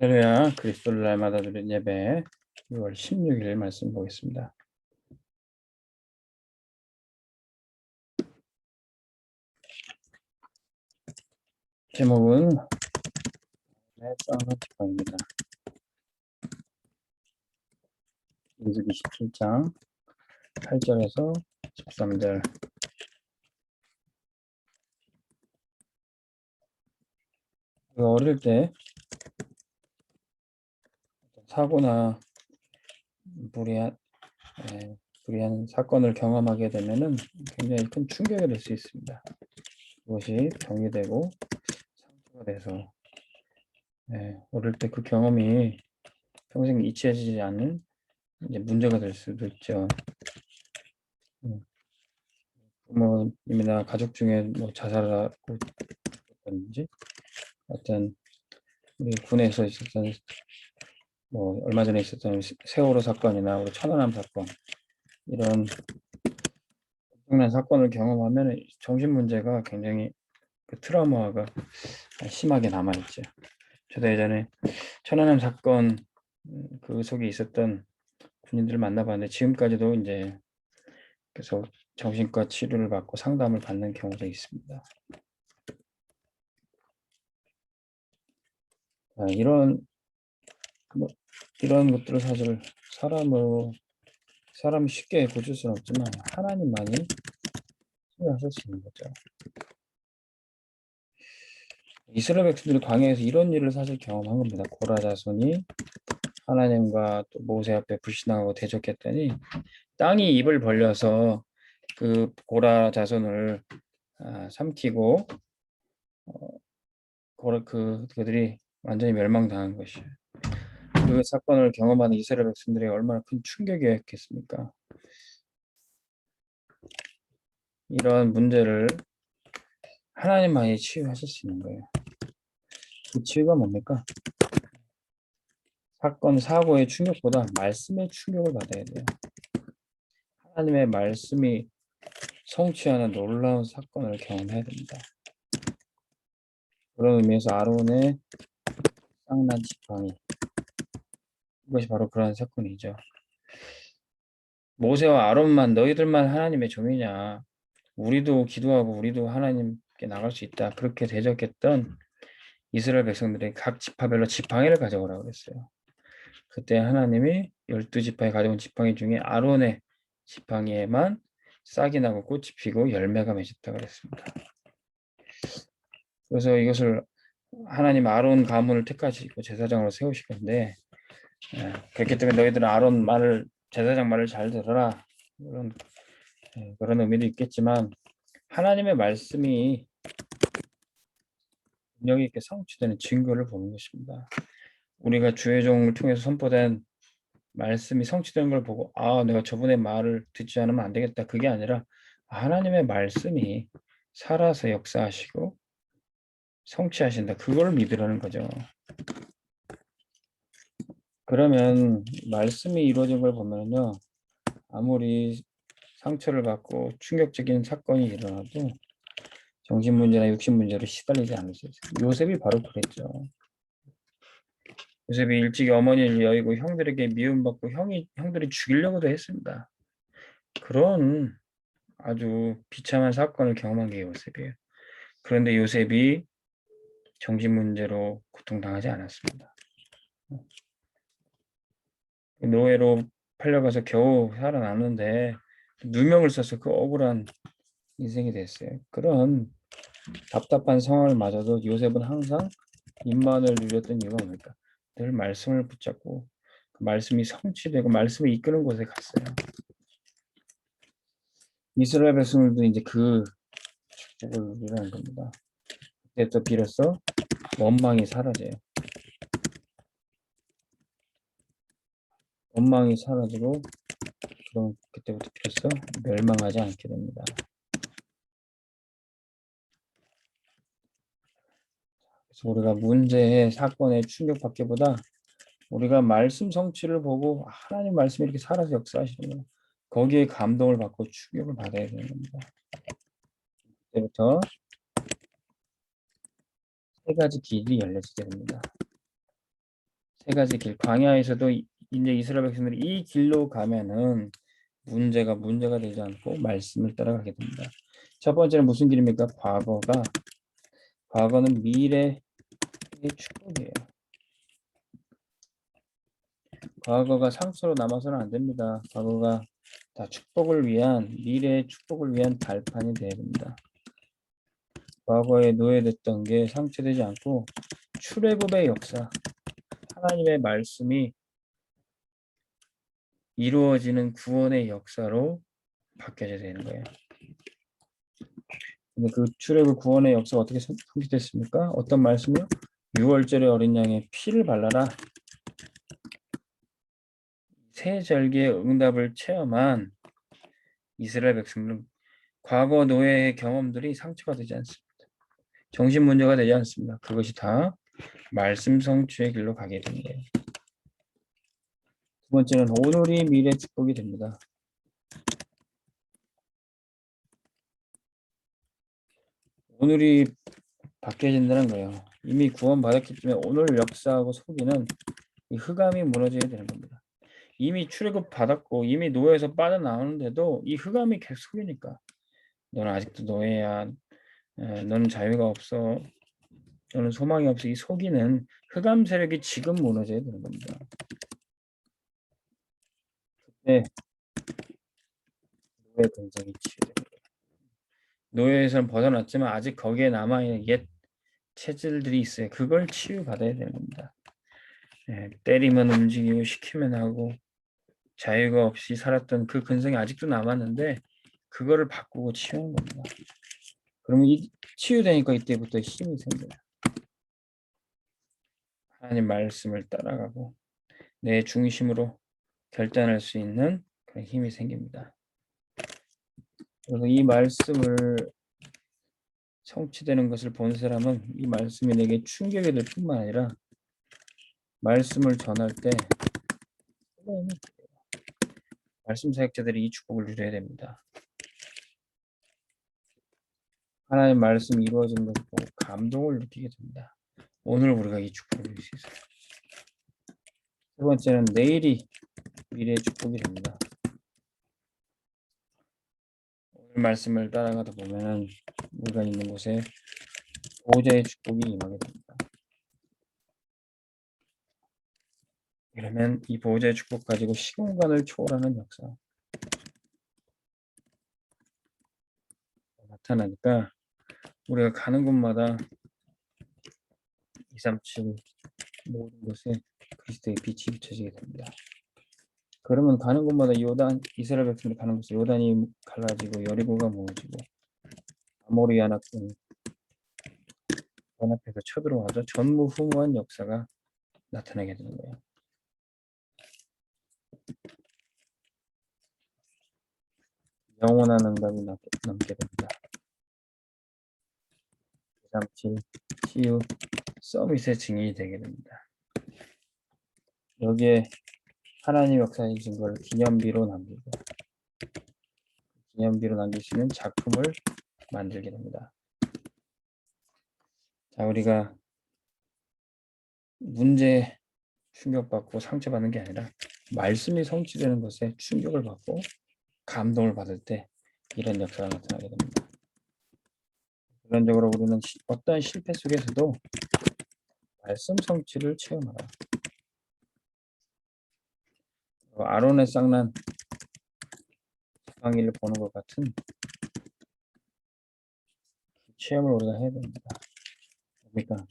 할렐루야 그리스도를 날마다 드린 예배 6월 16일 말씀 보겠습니다. 제목은 싸우는 지팡입니다. 민수기 17장 8절에서 13절 어릴 때 사고나 불의한 예, 불의한 사건을 경험하게 되면은 굉장히 큰 충격이 될 수 있습니다. 그것이 병이 되고 상처가 돼서 예, 어릴 때 그 경험이 평생 잊혀지지 않는 이제 문제가 될 수도 있죠. 음. 부모님이나 가족 중에 뭐 자살하고 있다든지 어떤 우리 군에서 있었던 뭐 얼마 전에 있었던 세- 세월호 사건이나 우리 천안함 사건 이런 엄청난 사건을 경험하면 정신 문제가 굉장히 그 트라우마가 심하게 남아 있죠. 저도 예전에 천안함 사건 음, 그 속에 있었던 군인들을 만나봤는데 지금까지도 이제 계속 정신과 치료를 받고 상담을 받는 경우도 있습니다. 아, 이런 뭐 이런 것들을 사실 사람으로 사람이 쉽게 고칠 수는 없지만 하나님만이 치유하실 수 있는 거죠. 이스라엘 백성들이 광야에서 이런 일을 사실 경험한 겁니다. 고라 자손이 하나님과 또 모세 앞에 불신하고 대적했더니 땅이 입을 벌려서 그 고라 자손을 아, 삼키고 어, 고라 그 그들이 완전히 멸망당한 것이에요. 그 사건을 경험하는 이스라엘 백성들이 얼마나 큰 충격이었겠습니까? 이런 문제를 하나님만이 치유하실 수 있는 거예요. 그 치유가 뭡니까? 사건, 사고의 충격보다 말씀의 충격을 받아야 돼요. 하나님의 말씀이 성취하는 놀라운 사건을 경험해야 됩니다. 그런 의미에서 아론의 쌍난 지팡이 이것이 바로 그러한 사건이죠. 모세와 아론만 너희들만 하나님의 종이냐? 우리도 기도하고 우리도 하나님께 나갈 수 있다. 그렇게 대적했던 이스라엘 백성들이 각 지파별로 지팡이를 가져오라고 그랬어요. 그때 하나님이 열두 지파에 가져온 지팡이 중에 아론의 지팡이에만 싹이 나고 꽃이 피고 열매가 맺었다 그랬습니다. 그래서 이것을 하나님 아론 가문을 택하시고 제사장으로 세우실 건데 예, 그렇기 때문에 너희들은 아론 말을 제사장 말을 잘 들어라 그런 예, 그런 의미도 있겠지만 하나님의 말씀이 능력 있게 성취되는 증거를 보는 것입니다. 우리가 주의 종을 통해서 선포된 말씀이 성취되는 걸 보고 아 내가 저분의 말을 듣지 않으면 안 되겠다 그게 아니라 하나님의 말씀이 살아서 역사하시고 성취하신다 그걸 믿으라는 거죠. 그러면 말씀이 이루어진 걸 보면요 아무리 상처를 받고 충격적인 사건이 일어나도 정신 문제나 육신 문제로 시달리지 않을 수 있어요. 요셉이 바로 그랬죠. 요셉이 일찍이 어머니를 여의고 형들에게 미움받고 형이 형들이 죽이려고도 했습니다. 그런 아주 비참한 사건을 경험한 게 요셉이에요. 그런데 요셉이 정신 문제로 고통당하지 않았습니다. 노예로 팔려가서 겨우 살아났는데 누명을 써서 그 억울한 인생이 됐어요. 그런 답답한 상황을 맞아도 요셉은 항상 입만을 누렸던 이유가 뭡니까? 늘 말씀을 붙잡고 그 말씀이 성취되고 말씀이 이끄는 곳에 갔어요. 이스라엘 백성들도 이제 그 축복을 누리는 겁니다. 그때 또 비로소 원망이 사라져요. 원망이 사라지고 그럼 그때부터 비로소 멸망하지 않게 됩니다. 그래서 우리가 문제의 사건에 충격받기보다 우리가 말씀 성취를 보고 아, 하나님 말씀이 이렇게 살아서 역사하시는 거 거기에 감동을 받고 충격을 받아야 되는 겁니다. 그때부터 세 가지 길이 열려지게 됩니다. 세 가지 길. 광야에서도 이- 이제 이스라엘 백성들이 이 길로 가면은 문제가 문제가 되지 않고 말씀을 따라가게 됩니다. 첫 번째는 무슨 길입니까? 과거가 과거는 미래의 축복이에요. 과거가 상처로 남아서는 안 됩니다. 과거가 다 축복을 위한 미래의 축복을 위한 발판이 되어야 됩니다. 과거에 노예됐던 게 상처되지 않고 출애굽의 역사, 하나님의 말씀이 이루어지는 구원의 역사로 바뀌어야 되는 거예요. 근데 그 출애굽 구원의 역사가 어떻게 성- 성취됐습니까? 어떤 말씀이요? 6월절의 어린 양의 피를 발라라. 새 절기의 응답을 체험한 이스라엘 백성들은 과거 노예의 경험들이 상처가 되지 않습니다. 정신 문제가 되지 않습니다. 그것이 다 말씀 성취의 길로 가게 됩니다. 두 번째는 오늘이 미래 축복이 됩니다. 오늘이 바뀌어진다는 거예요. 이미 구원받았기 때문에 오늘 역사하고 속이는 이 흑암이 무너져야 되는 겁니다. 이미 출애굽 받았고 이미 노예에서 빠져나오는데도 이 흑암이 계속 속이니까 너는 아직도 노예야. 에, 너는 자유가 없어. 너는 소망이 없어. 이 속이는 흑암 세력이 지금 무너져야 되는 겁니다. 그때 노예 근성이 치유됩니다. 노예에서는 벗어났지만 아직 거기에 남아있는 옛 체질들이 있어요. 그걸 치유받아야 겁니다. 예, 때리면 움직이고 시키면 하고 자유가 없이 살았던 그 근성이 아직도 남았는데 그거를 바꾸고 치유하는 겁니다. 그러면 이 치유되니까 이때부터 힘이 생겨요. 하나님 말씀을 따라가고 내 중심으로 결단할 수 있는 그런 힘이 생깁니다. 그래서 이 말씀을 성취되는 것을 본 사람은 이 말씀이 내게 충격이 될 뿐만 아니라 말씀을 전할 때. 말씀 사역자들이 이 축복을 누려야 됩니다. 하나님 말씀 이루어지는 것을 보고 감동을 느끼게 됩니다. 오늘 우리가 이 축복을 누릴 수 있어요. 세 번째는 내일이 미래의 축복이 됩니다. 오늘 말씀을 따라가다 보면은 우리가 있는 곳에 보호자의 축복이 임하게 됩니다. 그러면 이 보호자의 축복 가지고 시공간을 초월하는 역사 나타나니까 우리가 가는 곳마다 237 모든 곳에 그리스도의 빛이 비춰지게 됩니다. 그러면 가는 곳마다 요단 이스라엘 백성들이 가는 곳에 요단이 갈라지고 여리고가 무너지고 아모리 연합군 연합해서 쳐들어와서 전무후무한 역사가 나타나게 되는 거예요. 영원한 응답이 남- 남게 됩니다. 237 치유 서밋의 증인이 되게 됩니다. 여기에 하나님 역사의 증거를 기념비로 남기고 기념비로 남길 수 있는 작품을 만들게 됩니다. 자, 우리가 문제 충격받고 상처받는 게 아니라 말씀이 성취되는 것에 충격을 받고 감동을 받을 때 이런 역사가 나타나게 됩니다. 결론적으로 우리는 시- 어떤 실패 속에서도 말씀 성취를 체험하라. 어, 아론의 쌍난 지팡이를 보는 것 같은 그 체험을 우리가 해야 됩니다. 그러니까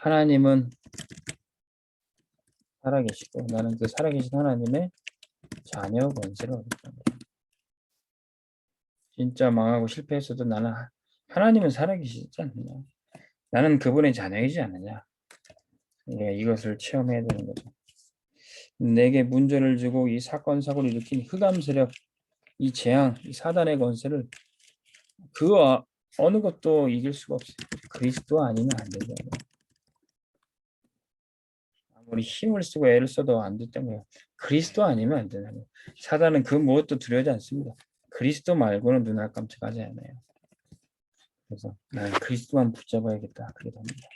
하나님은 살아계시고 나는 그 살아계신 하나님의 자녀 권세를 얻었다. 진짜 망하고 실패했어도 나는 하- 하나님은 살아계시지 않느냐. 나는 그분의 자녀이지 않느냐. 우리가 이것을 체험해야 되는 거죠. 내게 문제를 주고 이 사건 사고를 일으킨 흑암 세력, 이 재앙, 이 사단의 권세를 그 어- 어느 것도 이길 수가 없어요. 그리스도 아니면 안 된다고요. 아무리 힘을 쓰고 애를 써도 안 됐던 거예요. 그리스도 아니면 안 거예요. 사단은 그 무엇도 두려워하지 않습니다. 그리스도 말고는 눈알 깜짝하지 않아요. 그래서 나는 그리스도만 붙잡아야겠다. 그게 됩니다.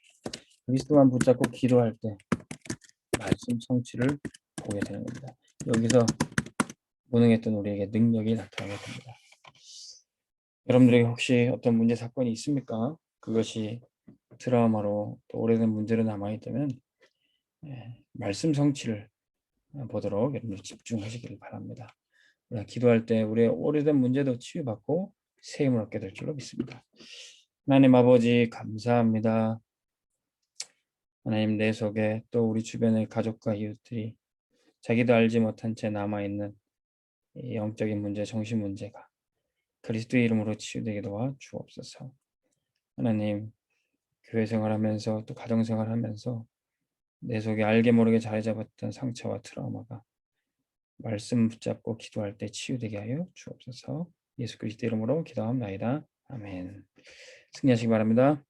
그리스도만 붙잡고 기도할 때 말씀 성취를 보게 되는 겁니다. 여기서 무능했던 우리에게 능력이 나타나게 됩니다. 여러분들에게 혹시 어떤 문제 사건이 있습니까? 그것이 트라우마로 또 오래된 문제로 남아 있다면 예, 말씀 성취를 보도록 여러분들 집중하시기를 바랍니다. 우리가 기도할 때 우리의 오래된 문제도 치유받고 새 힘을 얻게 될 줄로 믿습니다. 하나님 아버지 감사합니다. 하나님 내 속에 또 우리 주변의 가족과 이웃들이 자기도 알지 못한 채 남아 있는 영적인 문제, 정신 문제가 그리스도의 이름으로 치유되게 도와 주옵소서. 하나님 교회 생활하면서 또 가정 생활하면서 내 속에 알게 모르게 자리 잡았던 상처와 트라우마가 말씀 붙잡고 기도할 때 치유되게 하여 주옵소서. 예수 그리스도 이름으로 기도합니다. 아멘. 승리하시기 바랍니다.